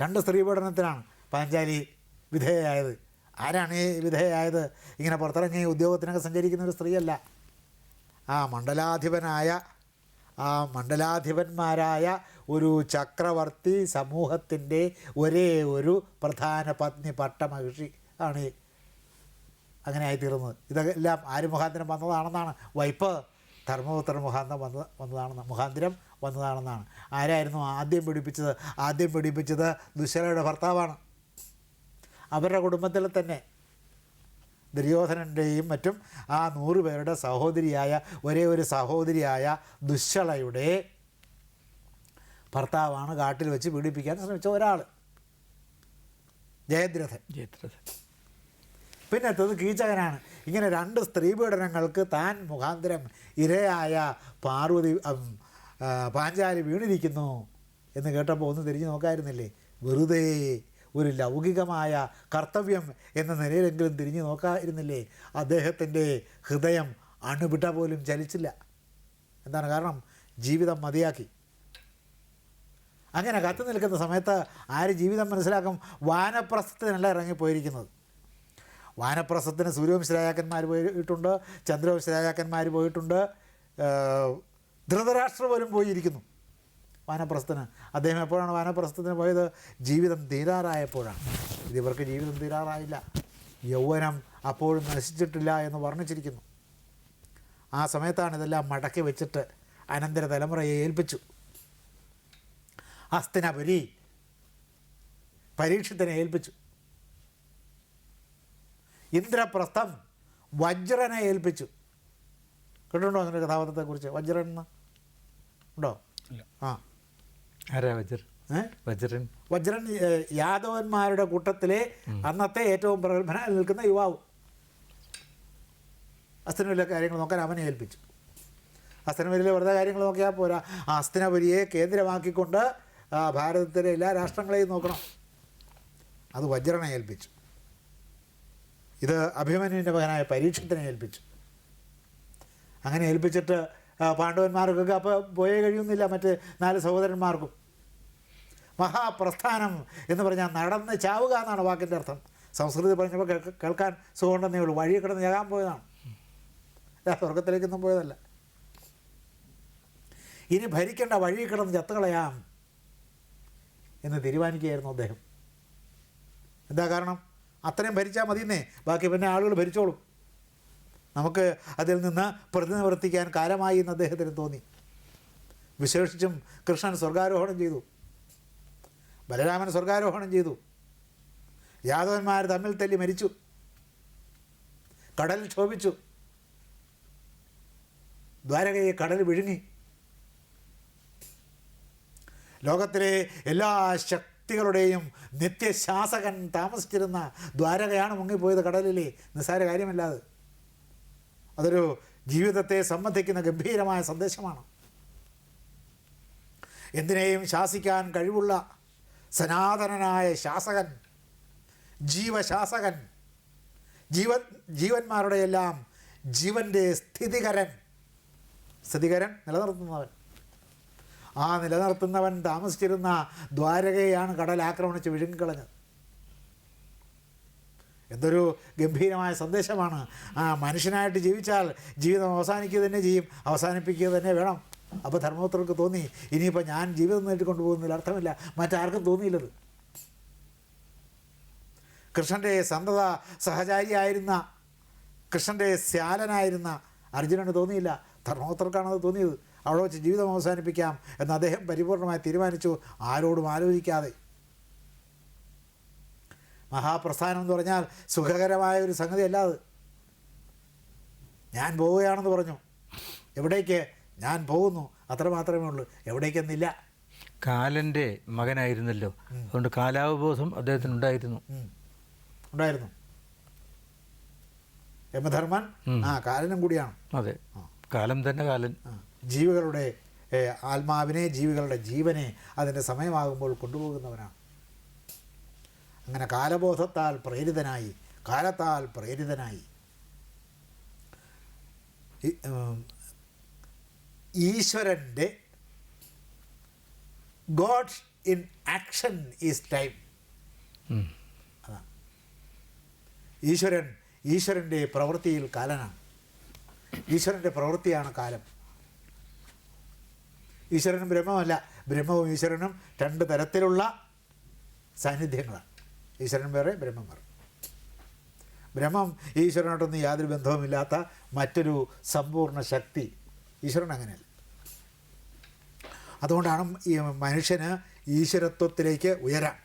രണ്ട് സ്ത്രീ പീഡനത്തിനാണ് പാഞ്ചാലി വിധേയയായത്. ആരാണ് ഈ വിധേയയായത്? ഇങ്ങനെ പുറത്തിറങ്ങി ഉദ്യോഗത്തിനൊക്കെ സഞ്ചരിക്കുന്ന ഒരു സ്ത്രീയല്ല. ആ മണ്ഡലാധിപനായ ആ മണ്ഡലാധിപന്മാരായ ഒരു ചക്രവർത്തി സമൂഹത്തിന്റെ ഒരേ ഒരു പ്രധാന പത്നി പട്ടമഹിഷി ആണ്. അങ്ങനെ ആയിത്തീർന്നത്. ഇതെല്ലാം ആര് മുഖാന്തരം വന്നതാണെന്നാണ്. വൈപ്പ് ധർമ്മപുത്ര മുഖാന്തരം വന്ന വന്നതാണെന്ന് മുഖാന്തരം വന്നതാണെന്നാണ്. ആരായിരുന്നു ആദ്യം പിടിപ്പിച്ചത് ആദ്യം പിടിപ്പിച്ചത് ദുശ്ശലയുടെ ഭർത്താവാണ്. അവരുടെ കുടുംബത്തിൽ തന്നെ ദുര്യോധനന്റെയും മറ്റും ആ നൂറ് പേരുടെ സഹോദരിയായ ഒരേ ഒരു സഹോദരിയായ ദുശ്ശളയുടെ ഭർത്താവാണ് കാട്ടിൽ വെച്ച് പീഡിപ്പിക്കാൻ ശ്രമിച്ച ഒരാൾ ജയദ്രഥൻ. ജയദ്രഥൻ. പിന്നെ അത് കീചകനാണ്. ഇങ്ങനെ രണ്ട് സ്ത്രീ സ്ത്രീപീഡനങ്ങൾക്ക് താൻ മുഖാന്തരം ഇരയായ പാർവതി പാഞ്ചാലി വീണിരിക്കുന്നു എന്ന് കേട്ടപ്പോൾ ഒന്ന് തിരിഞ്ഞു നോക്കായിരുന്നില്ലേ? വെറുതെ ഒരു ലൗകികമായ കർത്തവ്യം എന്ന നിലയിലെങ്കിലും തിരിഞ്ഞു നോക്കായിരുന്നില്ലേ? അദ്ദേഹത്തിന്റെ ഹൃദയം അണുവിട പോലും ചലിച്ചില്ല. എന്താണ് കാരണം? ജീവിതം മതിയാക്കി. അങ്ങനെ കത്തു നിൽക്കുന്ന സമയത്ത് ആര് ജീവിതം മനസ്സിലാക്കും? വാനപ്രസ്ഥത്തിനല്ല ഇറങ്ങിപ്പോയിരിക്കുന്നത്. വാനപ്രസ്ഥത്തിന് സൂര്യവംശരാജാക്കന്മാർ പോയിട്ടുണ്ട് ചന്ദ്രവംശരാജാക്കന്മാർ പോയിട്ടുണ്ട് ധൃതരാഷ്ട്ര പോലും പോയിരിക്കുന്നു. വാനപ്രസ്ഥന്. അദ്ദേഹം എപ്പോഴാണ് വാനപ്രസ്ഥത്തിന് പോയത്? ജീവിതം തീരാറായപ്പോഴാണ്. ഇത് ഇവർക്ക് ജീവിതം തീരാറായില്ല. യൗവനം അപ്പോഴും നശിച്ചിട്ടില്ല എന്ന് വർണിച്ചിരിക്കുന്നു. ആ സമയത്താണ് ഇതെല്ലാം മടക്കി വെച്ചിട്ട് അനന്തര തലമുറയെ ഏൽപ്പിച്ചു. ഹസ്തിനപുരി പരീക്ഷത്തിനെ ഏൽപ്പിച്ചു. ഇന്ദ്രപ്രസ്ഥം വജ്രനെ ഏൽപ്പിച്ചു. കേട്ടിട്ടുണ്ടോ അങ്ങനെ കഥാപാത്രത്തെക്കുറിച്ച്? വജ്രൻ എന്ന്? ഉണ്ടോ? ഇല്ല. ആ. ആരാ വജ്രൻ? വജ്രൻ. വജ്രൻ യാദവന്മാരുടെ കൂട്ടത്തിലെ അന്നത്തെ ഏറ്റവും പ്രഗത്ഭന നിൽക്കുന്ന യുവാവ്. അസ്തനവിലെ കാര്യങ്ങൾ നോക്കാൻ അവനെ ഏൽപ്പിച്ചു. അസ്തനപുരിയിലെ വെറുതെ കാര്യങ്ങൾ നോക്കിയാൽ പോരാ. ആ അസ്തനപുരിയെ കേന്ദ്രമാക്കിക്കൊണ്ട് ഭാരതത്തിലെ എല്ലാ രാഷ്ട്രങ്ങളെയും നോക്കണം. അത് വജ്രനെ ഏൽപ്പിച്ചു. ഇത് അഭിമന്യുവിന്റെ മകനായ പരീക്ഷത്തിനെ ഏൽപ്പിച്ചു. അങ്ങനെ ഏൽപ്പിച്ചിട്ട് പാണ്ഡവന്മാർക്കൊക്കെ അപ്പോൾ പോയേ കഴിയുന്നില്ല മറ്റ് നാല് സഹോദരന്മാർക്കും. മഹാപ്രസ്ഥാനം എന്ന് പറഞ്ഞാൽ നടന്ന് ചാവുക എന്നാണ് വാക്കിന്റെ അർത്ഥം. സംസ്കൃതി പറഞ്ഞപ്പോൾ കേൾ കേൾക്കാൻ സുഖമുണ്ടെന്നേ ഉള്ളൂ. വഴി കിടന്ന് ചാകാൻ പോയതാണ്. സ്വർഗത്തിലേക്കൊന്നും പോയതല്ല. ഇനി ഭരിക്കേണ്ട വഴി കിടന്ന് ചത്തുകളയാം എന്ന് തീരുമാനിക്കുകയായിരുന്നു അദ്ദേഹം. എന്താ കാരണം? അത്രയും ഭരിച്ചാൽ മതിയെന്നേ. ബാക്കി പിന്നെ ആളുകൾ ഭരിച്ചോളും. നമുക്ക് അതിൽ നിന്ന് പ്രതിനിവർത്തിക്കാൻ കാലമായി എന്ന് അദ്ദേഹത്തിന് തോന്നി. വിശേഷിച്ചും കൃഷ്ണൻ സ്വർഗാരോഹണം ചെയ്തു. ബലരാമൻ സ്വർഗാരോഹണം ചെയ്തു. യാദവന്മാർ തമ്മിൽ തല്ലി മരിച്ചു. കടൽ ക്ഷോഭിച്ചു. ദ്വാരകയെ കടൽ വിഴുങ്ങി. ലോകത്തിലെ എല്ലാ ശക്തികളുടെയും നിത്യശാസകൻ താമസിച്ചിരുന്ന ദ്വാരകയാണ് മുങ്ങിപ്പോയത് കടലിലെ. നിസ്സാര കാര്യമല്ലാതെ അതൊരു ജീവിതത്തെ സംബന്ധിക്കുന്ന ഗംഭീരമായ സന്ദേശമാണ്. എന്തിനേയും ശാസിക്കാൻ കഴിവുള്ള സനാതനനായ ശാസകൻ ജീവശാസകൻ ജീവൻ ജീവന്മാരുടെ എല്ലാം ജീവന്റെ സ്ഥിതികരൻ. സ്ഥിതികരൻ നിലനിർത്തുന്നവൻ. ആ നിലനിർത്തുന്നവൻ താമസിച്ചിരുന്ന ദ്വാരകയാണ് കടൽ ആക്രമണിച്ച് വിഴുങ്ങിക്കളഞ്ഞത്. എന്തൊരു ഗംഭീരമായ സന്ദേശമാണ്. ആ മനുഷ്യനായിട്ട് ജീവിച്ചാൽ ജീവിതം അവസാനിക്കുക തന്നെ ചെയ്യും. അവസാനിപ്പിക്കുക തന്നെ വേണം. അപ്പോൾ ധർമ്മപുത്രർക്ക് തോന്നി ഇനിയിപ്പോൾ ഞാൻ ജീവിതം നേടിക്കൊണ്ടു പോകുന്നതിൽ അർത്ഥമില്ല. മറ്റാർക്കും തോന്നിയില്ലത്. കൃഷ്ണന്റെ സന്തത സഹചാരിയായിരുന്ന കൃഷ്ണന്റെ ശ്യാലനായിരുന്ന അർജുനന് തോന്നിയില്ല. ധർമ്മപുത്രർക്കാണത് തോന്നിയത്. അവിടെ വെച്ച് ജീവിതം അവസാനിപ്പിക്കാം എന്ന് അദ്ദേഹം പരിപൂർണമായി തീരുമാനിച്ചു. ആരോടും ആലോചിക്കാതെ. മഹാപ്രസ്ഥാനം എന്ന് പറഞ്ഞാൽ സുഖകരമായ ഒരു സംഗതിയല്ല അത്. ഞാൻ പോവുകയാണെന്ന് പറഞ്ഞു. എവിടേക്ക്? ഞാൻ പോകുന്നു. അത്ര മാത്രമേ ഉള്ളൂ. എവിടേക്കെന്നില്ല. കാലന്റെ മകനായിരുന്നല്ലോ. അതുകൊണ്ട് കാലാവബോധം അദ്ദേഹത്തിന് ഉണ്ടായിരുന്നു. ഉണ്ടായിരുന്നു യമധർമ്മൻ ആ കാലനും കൂടിയാണ്. അതെ. കാലം തന്നെ കാലൻ. ജീവികളുടെ ആത്മാവിനെ ജീവികളുടെ ജീവനെ അതിന്റെ സമയമാകുമ്പോൾ കൊണ്ടുപോകുന്നവനാണ്. അങ്ങനെ കാലബോധത്താൽ പ്രേരിതനായി കാലത്താൽ പ്രേരിതനായി. ഈശ്വരന്റെ god in action is time. അതാണ് ഈശ്വരൻ ഈശ്വരന്റെ പ്രവൃത്തിയിൽ കാലനാണ്. ഈശ്വരന്റെ പ്രവൃത്തിയാണ് കാലം. ഈശ്വരനും ബ്രഹ്മമല്ല. ബ്രഹ്മവും ഈശ്വരനും രണ്ട് തരത്തിലുള്ള സാന്നിധ്യങ്ങളാണ്. ഈശ്വരൻ വേറെ ബ്രഹ്മം വേറെ. ബ്രഹ്മം ഈശ്വരനോടൊന്നും യാതൊരു ബന്ധവുമില്ലാത്ത മറ്റൊരു സമ്പൂർണ ശക്തി ഈശ്വരൻ അങ്ങനെയല്ല. അതുകൊണ്ടാണ് ഈ മനുഷ്യന് ഈശ്വരത്വത്തിലേക്ക് ഉയരാം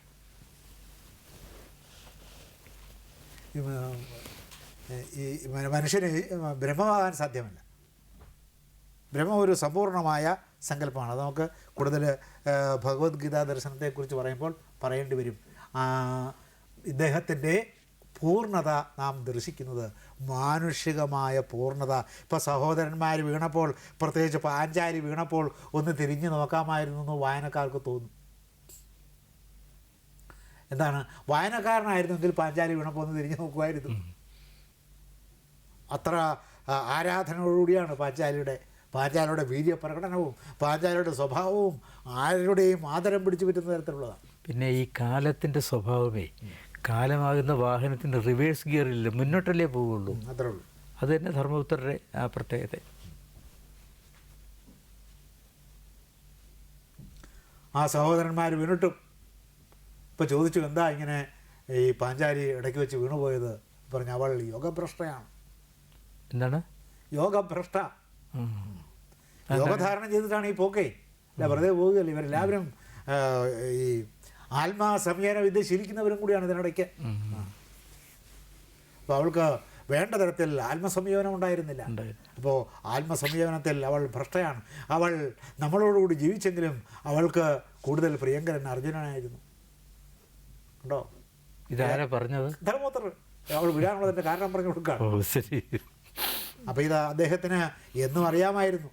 ഈ മനുഷ്യന് ബ്രഹ്മമാകാൻ സാധ്യമല്ല. ബ്രഹ്മം ഒരു സമ്പൂർണമായ സങ്കല്പമാണ്. അത് നമുക്ക് കൂടുതൽ ഭഗവത്ഗീതാ ദർശനത്തെക്കുറിച്ച് പറയുമ്പോൾ പറയേണ്ടി വരും. ഇദ്ദേഹത്തിന്റെ പൂർണത നാം ദർശിക്കുന്നത് മാനുഷികമായ പൂർണത. ഇപ്പോൾ സഹോദരന്മാർ വീണപ്പോൾ പ്രത്യേകിച്ച് പാഞ്ചാലി വീണപ്പോൾ ഒന്ന് തിരിഞ്ഞു നോക്കാമായിരുന്നു എന്ന് വായനക്കാർക്ക് തോന്നും. എന്താണ്? വായനക്കാരനായിരുന്നെങ്കിൽ പാഞ്ചാലി വീണപ്പോൾ ഒന്ന് തിരിഞ്ഞു നോക്കുമായിരുന്നു. അത്ര ആരാധനയോടുകൂടിയാണ് പാഞ്ചാലിയുടെ പാഞ്ചാലിയുടെ വീര്യപ്രകടനവും പാഞ്ചാലിയുടെ സ്വഭാവവും ആരുടെയും ആദരം പിടിച്ചു പറ്റുന്ന തരത്തിലുള്ളതാണ്. പിന്നെ ഈ കാലത്തിന്റെ സ്വഭാവമേ കാലമാകുന്ന വാഹനത്തിന്റെ റിവേഴ്സ് ഗിയറില്ല മുന്നോട്ടല്ലേ പോവുള്ളൂ അത് തന്നെ ധർമ്മപുത്രരുടെ ആ പ്രത്യേകത. ആ സഹോദരന്മാർ വീണിട്ടും. ഇപ്പോൾ ചോദിച്ചു എന്താ ഇങ്ങനെ ഈ പാഞ്ചാരി ഇടയ്ക്ക് വെച്ച് വീണുപോയത് പറഞ്ഞു അവൾ യോഗഭ്രഷ്ടയാണ്. എന്താണ്? യോഗഭ്രഷ്ട. യോഗധാരണം ചെയ്തിട്ടാണ് ഈ പോക്കേ. അല്ല വെറുതെ പോവുകയല്ല. ഇവരെല്ലാവരും ഈ ആത്മാ സംയന വിദ്യ ശീലിക്കുന്നവരും കൂടിയാണ് ഇതിനിടയ്ക്ക്. അപ്പോൾ അവൾക്ക് വേണ്ട തരത്തിൽ ആത്മസംയോജനം ഉണ്ടായിരുന്നില്ല. ഉണ്ടായിരുന്നു. അപ്പോൾ ആത്മസംയോജനത്തിൽ അവൾ ഭ്രഷ്ടയാണ്. അവൾ നമ്മളോടുകൂടി ജീവിച്ചെങ്കിലും അവൾക്ക് കൂടുതൽ പ്രിയങ്കരൻ അർജുനനായിരുന്നു. ഉണ്ടോ? ഇതാരാ പറഞ്ഞത്? ധർമ്മോത്തർ അവൾ വിടാനുള്ളതിന്റെ കാരണം പറഞ്ഞു കൊടുക്കുക അപ്പോൾ ഇത് അദ്ദേഹത്തിന് എന്നും അറിയാമായിരുന്നു.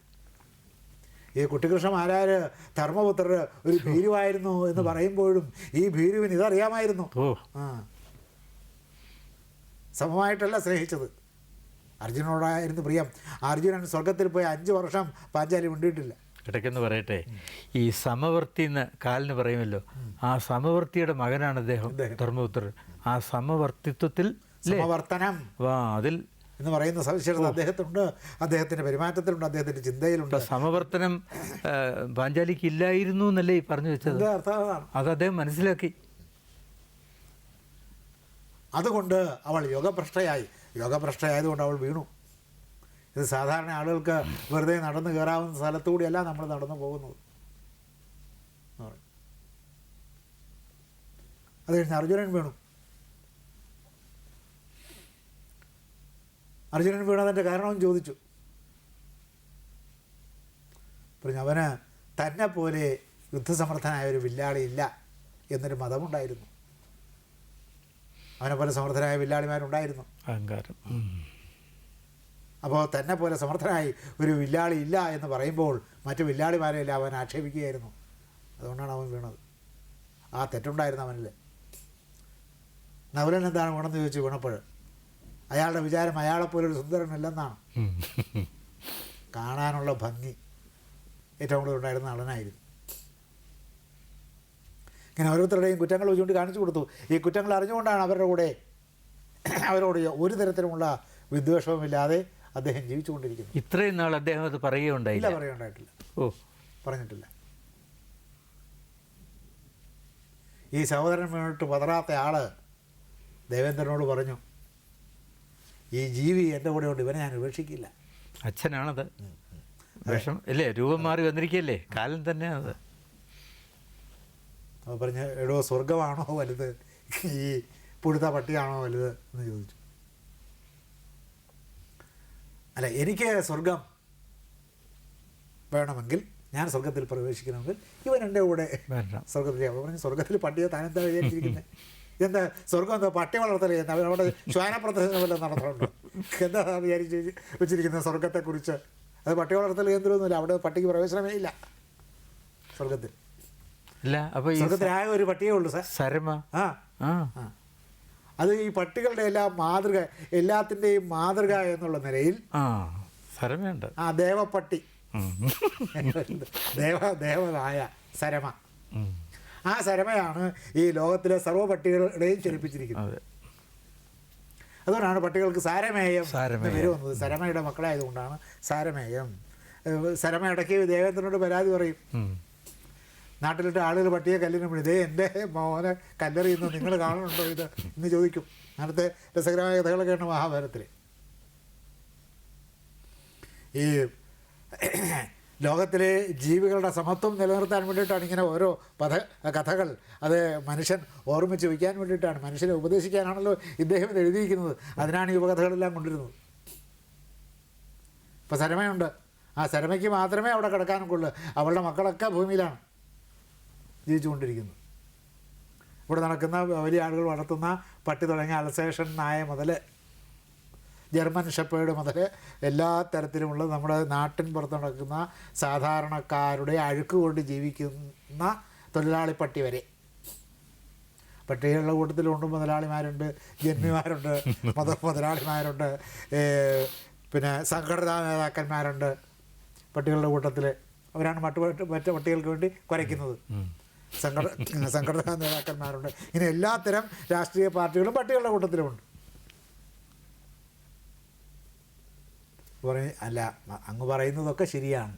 ഈ കുട്ടികൃഷ്ണമാരാര് ധർമ്മപുത്രർ ഒരു ഭീരുവായിരുന്നു എന്ന് പറയുമ്പോഴും ഈ ഭീരുവിന് ഇതറിയാമായിരുന്നു. ആ. സമമായിട്ടല്ല സ്നേഹിച്ചത്. അർജുനോടായിരുന്നു പ്രിയം. അർജുനൻ സ്വർഗത്തിൽ പോയി അഞ്ച് വർഷം പാഞ്ചാലി ഉണ്ടിട്ടില്ല ഇടയ്ക്കെന്ന് പറയട്ടെ. ഈ സമവർത്തി എന്ന് കാലിന് പറയുമല്ലോ. ആ സമവർത്തിയുടെ മകനാണ് അദ്ദേഹം ധർമ്മപുത്രർ ധർമ്മപുത്രൻ. ആ സമവർത്തിത്വത്തിൽ സമവർത്തനം. വാ അതിൽ എന്ന് പറയുന്ന സവിശേഷത അദ്ദേഹത്തിനുണ്ട് അദ്ദേഹത്തിന്റെ പെരുമാറ്റത്തിലുണ്ട് അദ്ദേഹത്തിന്റെ ചിന്തയിലുണ്ട്. സമവർത്തനം പാഞ്ചാലിക്ക് ഇല്ലായിരുന്നു എന്നല്ലേ ഈ പറഞ്ഞു വെച്ചത്? അർത്ഥം അത് അദ്ദേഹം മനസ്സിലാക്കി. അതുകൊണ്ട് അവൾ യോഗഭ്രഷ്ടയായി. യോഗഭ്രഷ്ടയായതുകൊണ്ട് അവൾ വീണു. ഇത് സാധാരണ ആളുകൾക്ക് വെറുതെ നടന്നു കയറാവുന്ന സ്ഥലത്തുകൂടിയല്ല നമ്മൾ നടന്നു പോകുന്നത്. അത് കഴിഞ്ഞ് അർജുനൻ വീണു. അർജുനൻ വീണതിന്റെ കാരണവും ചോദിച്ചു. പറഞ്ഞു അവന് തന്നെ പോലെ യുദ്ധസമർത്ഥനായ ഒരു വില്ലാളി ഇല്ല എന്നൊരു മതമുണ്ടായിരുന്നു. അവനെ പോലെ സമർത്ഥനായ വില്ലാളിമാരുണ്ടായിരുന്നു. അഹങ്കാരം. അപ്പോൾ തന്നെ പോലെ സമർത്ഥനായി ഒരു വില്ലാളി ഇല്ല എന്ന് പറയുമ്പോൾ മറ്റു വില്ലാളിമാരെയെല്ലാം അവൻ ആക്ഷേപിക്കുകയായിരുന്നു. അതുകൊണ്ടാണ് അവൻ വീണത്. ആ തെറ്റുണ്ടായിരുന്നു അവനിൽ നവലൻ എന്താണ് വീണെന്ന് ചോദിച്ചു വീണപ്പോൾ അയാളുടെ വിചാരം അയാളെ ഒരു സുന്ദരനല്ലെന്നാണ്. കാണാനുള്ള ഭംഗി ഏറ്റവും കൂടുതൽ ഉണ്ടായിരുന്ന നടനായിരുന്നു. ഇങ്ങനെ ഓരോരുത്തരുടെയും കുറ്റങ്ങൾ വെച്ചുകൊണ്ട് കാണിച്ചു കൊടുത്തു. ഈ കുറ്റങ്ങൾ അറിഞ്ഞുകൊണ്ടാണ് അവരുടെ കൂടെ അവരോട് ഒരു തരത്തിലുമുള്ള വിദ്വേഷവുമില്ലാതെ അദ്ദേഹം ജീവിച്ചുകൊണ്ടിരിക്കുന്നത് ഇത്രയും നാൾ അദ്ദേഹം അത് പറയുകയുണ്ടായില്ല. പറയുകയുണ്ടായിട്ടില്ല. ഓ. പറഞ്ഞിട്ടില്ല. ഈ സഹോദരൻ വേണ്ടിട്ട് പതറാത്ത ആൾ ദേവേന്ദ്രനോട് പറഞ്ഞു ഈ ജീവി എന്റെ കൂടെ ഉണ്ട്. ഇവനെ ഞാൻ ഉപേക്ഷിക്കില്ല. അച്ഛനാണത്. വിഷം ഇല്ലേ? രൂപം മാറി വന്നിരിക്കുകയല്ലേ? കാലം തന്നെയാണത് അപ്പോൾ പറഞ്ഞ എടോ സ്വർഗമാണോ വലുത്? ഈ പുഴുത്ത പട്ടിയാണോ വലുത് എന്ന് ചോദിച്ചു. അല്ല എനിക്ക് സ്വർഗം വേണമെങ്കിൽ ഞാൻ സ്വർഗത്തിൽ പ്രവേശിക്കണമെങ്കിൽ ഇവൻ എന്റെ കൂടെ സ്വർഗത്തിലേക്ക് അപ്പോൾ പറഞ്ഞു സ്വർഗത്തിൽ പട്ടിയെ താനെന്താ വിചാരിച്ചിരിക്കുന്നത് എന്താ സ്വർഗം എന്താ പട്ടി വളർത്തലേ എന്താ അവിടെ ശ്വാനപ്രദർശനം വല്ലതും നടത്തുന്നുണ്ടോ എന്താ വിചാരിച്ച് വെച്ചിരിക്കുന്നത് സ്വർഗത്തെക്കുറിച്ച് അത് പട്ടി വളർത്തൽ കേന്ദ്രമൊന്നുമില്ല. അവിടെ പട്ടിക്ക് പ്രവേശനമേ ഇല്ല. സ്വർഗത്തിൽ ഇല്ല അപ്പോൾ ഈ സ്വർഗത്തിൽ ഒരു പട്ടിയേ ഉള്ളൂ സാർ. സരമ. ആ. അത് ഈ പട്ടികളുടെ എല്ലാം മാതൃക എല്ലാത്തിന്റെയും മാതൃക എന്നുള്ള നിലയിൽ ആ സരമയുണ്ട്. ആ ദേവപ്പട്ടി. ദേവ ദേവനായ സരമ. ആ സരമയാണ് ഈ ലോകത്തിലെ സർവ പട്ടികളുടെയും ചലിപ്പിച്ചിരിക്കുന്നത്. അതെ. അതുകൊണ്ടാണ് പട്ടികൾക്ക് സാരമേയം. പേര് വന്നത്. സരമയുടെ മക്കളായതുകൊണ്ടാണ് സാരമേയം. സരമ ഇടയ്ക്ക് ദേവേന്ദ്രനോട് പരാതി പറയും. നാട്ടിലിട്ട് ആളുകൾ പട്ടിയെ കല്ലിന് വിളി ഇതേ എന്റെ മോനെ കല്ലെറിയുന്നു നിങ്ങൾ കാണുന്നുണ്ടോ? ഇത് എന്ന് ചോദിക്കും. അങ്ങനത്തെ രസകരമായ കഥകളൊക്കെയാണ് മഹാഭാരതത്തിൽ ഈ ലോകത്തിലെ ജീവികളുടെ സമത്വം നിലനിർത്താൻ വേണ്ടിയിട്ടാണ് ഇങ്ങനെ ഓരോ പഥ കഥകൾ. അത് മനുഷ്യൻ ഓർമ്മിച്ച് വയ്ക്കാൻ വേണ്ടിയിട്ടാണ് മനുഷ്യനെ ഉപദേശിക്കാനാണല്ലോ ഇദ്ദേഹം ഇത് എഴുതിയിരിക്കുന്നത്. അതിനാണ് ഈ ഉപകഥകളെല്ലാം കൊണ്ടിരുന്നത് ഇപ്പോൾ സരമയുണ്ട്. ആ സരമയ്ക്ക് മാത്രമേ അവിടെ കിടക്കാനും കൊള്ളൂ അവളുടെ മക്കളൊക്കെ ഭൂമിയിലാണ് ജീവിച്ചുകൊണ്ടിരിക്കുന്നത്. ഇവിടെ നടക്കുന്ന വലിയ ആളുകൾ വളർത്തുന്ന പട്ടി തുടങ്ങിയ അൽസേഷൻ നായ മുതൽ ജർമ്മൻ ഷെപ്പേഡ് മുതൽ എല്ലാ തരത്തിലുമുള്ള നമ്മുടെ നാട്ടിൻ പുറത്ത് നടക്കുന്ന സാധാരണക്കാരുടെ അഴുക്ക് കൊണ്ട് ജീവിക്കുന്ന തൊഴിലാളി പട്ടി വരെ. പട്ടികളുടെ കൂട്ടത്തിലുണ്ട് മുതലാളിമാരുണ്ട് ജന്മിമാരുണ്ട് മത മുതലാളിമാരുണ്ട് പിന്നെ സംഘടനാ നേതാക്കന്മാരുണ്ട് പട്ടികളുടെ കൂട്ടത്തിൽ അവരാണ് മറ്റു മറ്റു പട്ടികൾക്ക് വേണ്ടി കുരയ്ക്കുന്നത് സംഘടന സംഘട സംഘടനാ നേതാക്കന്മാരുണ്ട്. ഇങ്ങനെ എല്ലാത്തരം രാഷ്ട്രീയ പാർട്ടികളും പട്ടികളുടെ കൂട്ടത്തിലുമുണ്ട്. പറയും അല്ല അങ്ങ് പറയുന്നതൊക്കെ ശരിയാണ്.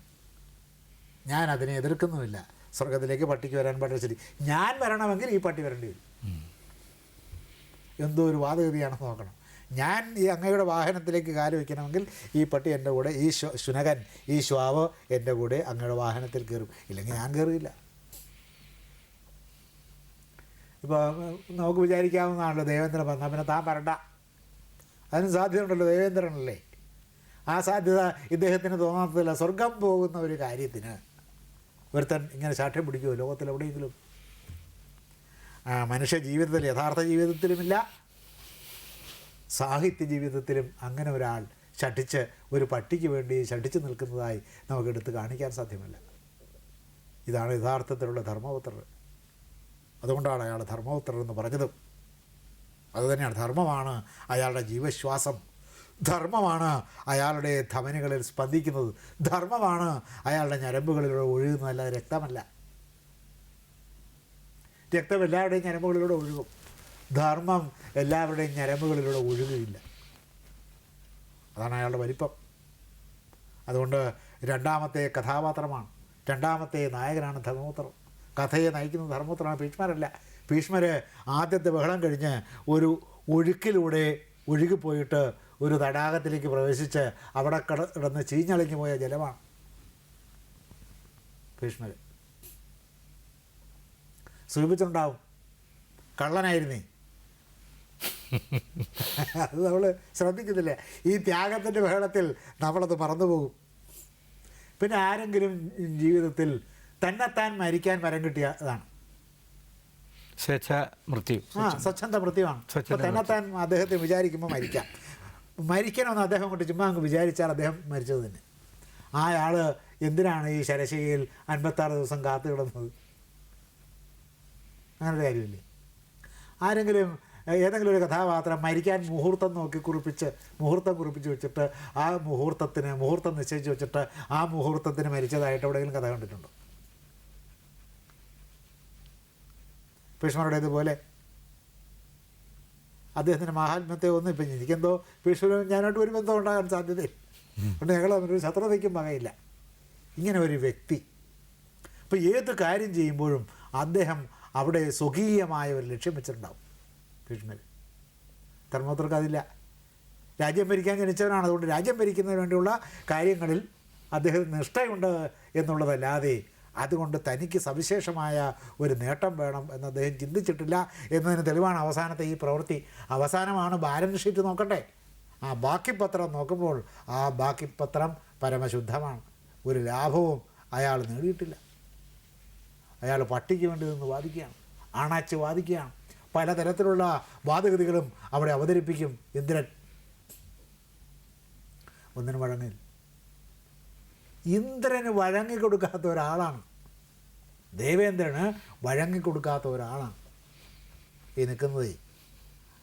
ഞാൻ അതിനെ എതിർക്കുന്നുമില്ല. സ്വർഗത്തിലേക്ക് പട്ടിക്ക് വരാൻ പാടില്ല ശരി. ഞാൻ വരണമെങ്കിൽ ഈ പട്ടി വരേണ്ടി വരും. എന്തോ ഒരു വാദഗതിയാണെന്ന് നോക്കണം. ഞാൻ ഈ അങ്ങയുടെ വാഹനത്തിലേക്ക് കാൽ വയ്ക്കണമെങ്കിൽ ഈ പട്ടി എന്റെ കൂടെ ഈ ശ്വ ശുനകൻ ഈ ശ്വാവ് എന്റെ കൂടെ അങ്ങയുടെ വാഹനത്തിൽ കയറും. ഇല്ലെങ്കിൽ ഞാൻ കയറില്ല ഇപ്പോൾ നമുക്ക് വിചാരിക്കാവുന്നതാണല്ലോ ദേവേന്ദ്രൻ പറഞ്ഞാൽ പിന്നെ താൻ പറണ്ട അതിന് സാധ്യതയുണ്ടല്ലോ ദേവേന്ദ്രനല്ലേ? ആ സാധ്യത ഇദ്ദേഹത്തിന് തോന്നാത്തതില്ല. സ്വർഗം പോകുന്ന ഒരു കാര്യത്തിന് ഒരുത്തൻ ഇങ്ങനെ ശാഠ്യം പിടിക്കുമോ ആ, മനുഷ്യ ജീവിതത്തിൽ യഥാർത്ഥ ജീവിതത്തിലുമില്ല. സാഹിത്യ ജീവിതത്തിലും അങ്ങനെ ഒരാൾ ഷഠിച്ച് ഒരു പട്ടിക്ക് വേണ്ടി ഷഠിച്ച് നിൽക്കുന്നതായി നമുക്കെടുത്ത് കാണിക്കാൻ സാധ്യമല്ല. ഇതാണ് യഥാർത്ഥത്തിലുള്ള ധർമ്മപുത്രർ അതുകൊണ്ടാണ് അയാൾ ധർമ്മപുത്രർ എന്ന് പറഞ്ഞതും. അതുതന്നെയാണ് ധർമ്മമാണ് അയാളുടെ ജീവശ്വാസം. ധർമ്മമാണ് അയാളുടെ ധമനികളിൽ സ്പന്ദിക്കുന്നത്. ധർമ്മമാണ് അയാളുടെ ഞരമ്പുകളിലൂടെ ഒഴുകുന്നതല്ലാതെ രക്തമല്ല. രക്തം എല്ലാവരുടെയും ഞരമ്പുകളിലൂടെ ഒഴുകും. ധർമ്മം എല്ലാവരുടെയും ഞരമ്പുകളിലൂടെ ഒഴുകുകയില്ല. അതാണ് അയാളുടെ വലിപ്പം. അതുകൊണ്ട് രണ്ടാമത്തെ കഥാപാത്രമാണ്. രണ്ടാമത്തെ നായകനാണ് ധർമ്മപുത്രൻ. കഥയെ നയിക്കുന്നത് ധർമ്മപുത്രനാണ്. ഭീഷ്മരല്ല. ഭീഷ്മർ ആദ്യത്തെ ബഹളം കഴിഞ്ഞ് ഒരു ഒഴുക്കിലൂടെ ഒഴുകിപ്പോയിട്ട് ഒരു തടാകത്തിലേക്ക് പ്രവേശിച്ച് അവിടെ കട കിടന്ന് ചീഞ്ഞളിഞ്ഞു പോയ ജലമാണ് ഭീഷ്മർ സൂചിപ്പിച്ചിട്ടുണ്ടാവും കള്ളനായിരുന്നേ. അത് നമ്മൾ ശ്രദ്ധിക്കുന്നില്ല. ഈ ത്യാഗത്തിന്റെ ബഹളത്തിൽ നമ്മളത് മറന്നുപോകും. പിന്നെ ആരെങ്കിലും ജീവിതത്തിൽ തന്നെത്താൻ മരിക്കാൻ വരം കിട്ടിയതാണ് സ്വേച്ഛ മൃത്യു. ആ സ്വച്ഛന്ത മൃത്യുവാണ്. തന്നെത്താൻ അദ്ദേഹത്തെ വിചാരിക്കുമ്പോൾ മരിക്കാം. മരിക്കണമെന്ന് അദ്ദേഹം കൊണ്ട് ചുമ്മാ അങ്ങ് വിചാരിച്ചാൽ അദ്ദേഹം മരിച്ചത് തന്നെ. ആയാൾ എന്തിനാണ് ഈ ശരശയിൽ അൻപത്താറ് ദിവസം കാത്തു കിടന്നത്? അങ്ങനൊരു കാര്യമില്ലേ? ആരെങ്കിലും ഏതെങ്കിലും ഒരു കഥാപാത്രം മരിക്കാൻ മുഹൂർത്തം നോക്കി കുറിപ്പിച്ച് മുഹൂർത്തം കുറിപ്പിച്ച് വെച്ചിട്ട് ആ മുഹൂർത്തത്തിന് മുഹൂർത്തം നിശ്ചയിച്ച് വെച്ചിട്ട് ആ മുഹൂർത്തത്തിന് മരിച്ചതായിട്ട് എവിടെയെങ്കിലും കഥ കണ്ടിട്ടുണ്ടോ? ഭീഷ്മരുടെ ഇതുപോലെ അദ്ദേഹത്തിന്റെ മഹാത്മ്യത്തെ ഒന്നും ഇപ്പം എനിക്കെന്തോ ഭീഷ്മരും ഞാനോട്ട് ഒരു ബന്ധം ഉണ്ടാകാൻ സാധ്യതയില്ല. അതുകൊണ്ട് ഞങ്ങൾ തമ്മിലൊരു ശത്രുതയ്ക്കും വകയില്ല. ഇങ്ങനെ ഒരു വ്യക്തി. അപ്പോൾ ഏത് കാര്യം ചെയ്യുമ്പോഴും അദ്ദേഹം അവിടെ സ്വകീയമായ ഒരു ലക്ഷ്യം വെച്ചിട്ടുണ്ടാവും ഭീഷ്മർ ധർമ്മപുത്രർക്ക് അതില്ല. രാജ്യം ഭരിക്കാൻ ജനിച്ചവനാണ്. അതുകൊണ്ട് രാജ്യം ഭരിക്കുന്നതിന് വേണ്ടിയുള്ള കാര്യങ്ങളിൽ അദ്ദേഹത്തിന് നിഷ്ഠയുണ്ട് എന്നുള്ളതല്ലാതെ അതുകൊണ്ട് തനിക്ക് സവിശേഷമായ ഒരു നേട്ടം വേണം എന്ന് അദ്ദേഹം ചിന്തിച്ചിട്ടില്ല എന്നതിന് തെളിവാണ് അവസാനത്തെ ഈ പ്രവൃത്തി. അവസാനമാണ് ബാലൻസ് ഷീറ്റ് നോക്കട്ടെ. ആ ബാക്കി പത്രം നോക്കുമ്പോൾ ആ ബാക്കി പത്രം പരമശുദ്ധമാണ്. ഒരു ലാഭവും അയാൾ നേടിയിട്ടില്ല. അയാൾ പട്ടിക്ക് വേണ്ടി നിന്ന് വാദിക്കുകയാണ് അണച്ച് വാദിക്കുകയാണ്. പലതരത്തിലുള്ള വാദഗതികളും അവിടെ അവതരിപ്പിക്കും ഇന്ദ്രൻ. ഒന്നിനും വഴങ്ങില്ല. ഇന്ദ്രന് വഴങ്ങിക്കൊടുക്കാത്ത ഒരാളാണ്. ദേവേന്ദ്രന് വഴങ്ങിക്കൊടുക്കാത്ത ഒരാളാണ് ഈ നിൽക്കുന്നതേ.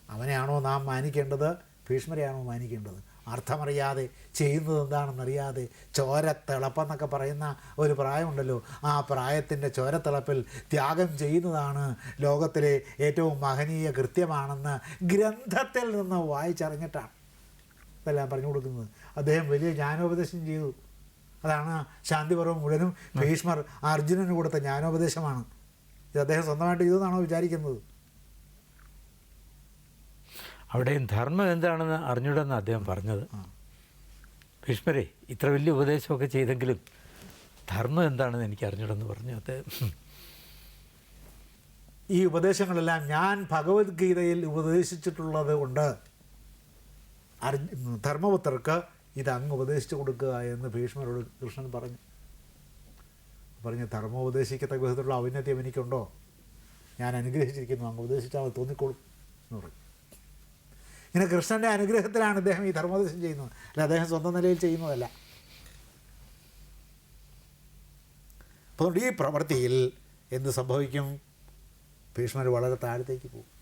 അവനെയാണോ നാം മാനിക്കേണ്ടത്? ഭീഷ്മരെയാണോ മാനിക്കേണ്ടത്? അർത്ഥമറിയാതെ ചെയ്യുന്നത് എന്താണെന്നറിയാതെ ചോരത്തിളപ്പെന്നൊക്കെ പറയുന്ന ഒരു പ്രായമുണ്ടല്ലോ. ആ പ്രായത്തിന്റെ ചോരത്തിളപ്പിൽ ത്യാഗം ചെയ്യുന്നതാണ് ലോകത്തിലെ ഏറ്റവും മഹനീയ കൃത്യമാണെന്ന് ഗ്രന്ഥത്തിൽ നിന്ന് വായിച്ചറിഞ്ഞിട്ടാണ് ഇതെല്ലാം പറഞ്ഞു കൊടുക്കുന്നത്. അദ്ദേഹം വലിയ ജ്ഞാനോപദേശം ചെയ്തു. അതാണ് ശാന്തിപർവം മുഴുവനും ഭീഷ്മർ അർജുനന് കൊടുത്ത ജ്ഞാനോപദേശമാണ്. ഇത് അദ്ദേഹം സ്വന്തമായിട്ട് ചെയ്തെന്നാണോ വിചാരിക്കുന്നത്? അവിടെയും ധർമ്മം എന്താണെന്ന് അറിഞ്ഞൂടെന്ന് അദ്ദേഹം പറഞ്ഞത്. ഭീഷ്മരെ ഇത്ര വലിയ ഉപദേശമൊക്കെ ചെയ്തെങ്കിലും ധർമ്മം എന്താണെന്ന് എനിക്ക് അറിഞ്ഞൂടെന്ന് പറഞ്ഞു. അദ്ദേഹം ഈ ഉപദേശങ്ങളെല്ലാം ഞാൻ ഭഗവത്ഗീതയിൽ ഉപദേശിച്ചിട്ടുള്ളത് കൊണ്ട് ധർമ്മപുത്രർക്ക് ഇത് അങ്ങ് ഉപദേശിച്ചു കൊടുക്കുക എന്ന് ഭീഷ്മരോട് കൃഷ്ണൻ പറഞ്ഞു. പറഞ്ഞു ധർമ്മം ഉപദേശിക്കത്തക്ക വിധത്തിലുള്ള ഔന്നത്യം എനിക്കുണ്ടോ? ഞാൻ അനുഗ്രഹിച്ചിരിക്കുന്നു. അങ്ങ് ഉപദേശിച്ചാൽ അത് തോന്നിക്കോളും എന്ന് പറഞ്ഞു. ഇങ്ങനെ കൃഷ്ണന്റെ അനുഗ്രഹത്തിലാണ് ഇദ്ദേഹം ഈ ധർമ്മോപദേശം ചെയ്യുന്നത്. അല്ല അദ്ദേഹം സ്വന്തം നിലയിൽ ചെയ്യുന്നതല്ല. അപ്പോൾ ഈ പ്രവൃത്തിയിൽ എന്ത് സംഭവിക്കും? ഭീഷ്മർ വളരെ താഴത്തേക്ക് പോകും.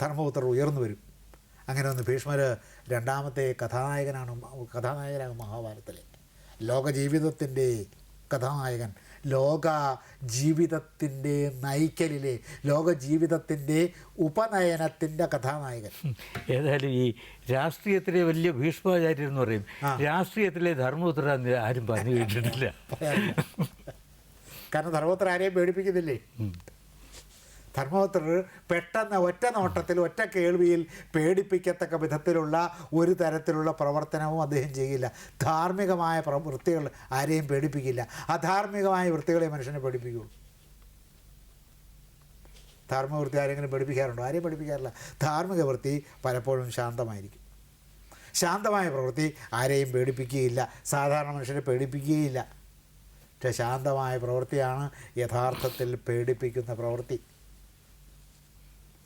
ധർമ്മപുത്രർ ഉയർന്നു വരും. അങ്ങനെ ഒന്ന് ഭീഷ്മർ രണ്ടാമത്തെ കഥാനായകനാണ് കഥാനായകനാണ് മഹാഭാരതത്തിലെ. ലോക ജീവിതത്തിന്റെ കഥാനായകൻ ലോക ജീവിതത്തിന്റെ നയിക്കലിലെ ലോക ജീവിതത്തിന്റെ ഉപനയനത്തിന്റെ കഥാനായകൻ. ഏതായാലും ഈ രാഷ്ട്രീയത്തിലെ വലിയ ഭീഷ്മാചാര്യർ എന്ന് പറയും. രാഷ്ട്രീയത്തിലെ ധർമ്മപുത്ര ആരും പറഞ്ഞു കേട്ടിട്ടില്ല കാരണം ധർമ്മപുത്ര ആരെയും പേടിപ്പിക്കുന്നില്ലേ. ധർമ്മപുത്രർ പെട്ടെന്ന് ഒറ്റ നോട്ടത്തിൽ ഒറ്റ കേൾവിയിൽ പേടിപ്പിക്കത്തക്ക വിധത്തിലുള്ള ഒരു തരത്തിലുള്ള പ്രവർത്തനവും അദ്ദേഹം ചെയ്യില്ല. ധാർമ്മികമായ വൃത്തികൾ ആരെയും പേടിപ്പിക്കില്ല. അധാർമികമായ വൃത്തികളെ മനുഷ്യനെ പേടിപ്പിക്കുള്ളൂ ധാർമ്മിക വൃത്തി ആരെങ്കിലും പഠിപ്പിക്കാറുണ്ടോ ആരെയും പഠിപ്പിക്കാറില്ല ധാർമ്മിക വൃത്തി പലപ്പോഴും ശാന്തമായിരിക്കും. ശാന്തമായ പ്രവൃത്തി ആരെയും പേടിപ്പിക്കുകയില്ല. സാധാരണ മനുഷ്യരെ പേടിപ്പിക്കുകയില്ല. പക്ഷേ ശാന്തമായ പ്രവൃത്തിയാണ് യഥാർത്ഥത്തിൽ പേടിപ്പിക്കുന്ന പ്രവൃത്തി.